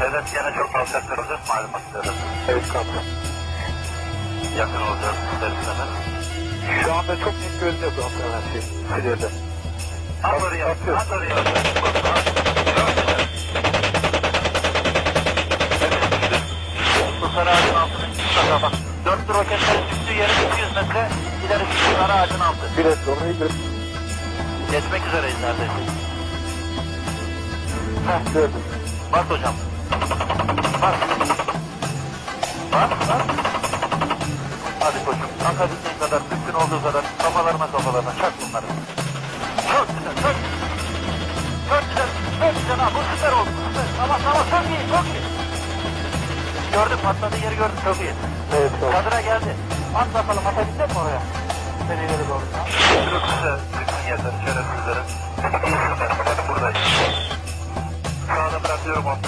Evet yine çok alçak kırıldı. Malumat üzere. Evet kaptan. Yakın olacağız istemez. Şu anda çok net görünüyor kaptan her şey. Silirde. At oraya. At oraya. Bu sarı ağacın altına çıkacak bak. Dörtlü roketlerin düştüğü yerin 200 metre ilerisi sarı ağacın altı. Bir et onu indir. Geçmek üzereyiz neredeyse. Heh gördüm. Bas hocam. Bas. Bas, bas. Hadi koçum. Akabildiğin kadar, mümkün olduğu kadar kafalarına kafalarına çak bunları. Çok güzel, çok güzel. Çok güzel, çok güzel ha. Bu süper oldu. Süper. Tamam, tamam. Çok iyi, çok iyi. Gördüm, patladığı yeri gördüm. Çok iyi. Evet kaptan. Kadına geldi. At bakalım, atabilecek mi oraya? Seni ileri doğru. Çok güzel. Çıksın yeter, şerefsizlerim. İyisin ben, buradayım. Sağda bırakıyorum onu.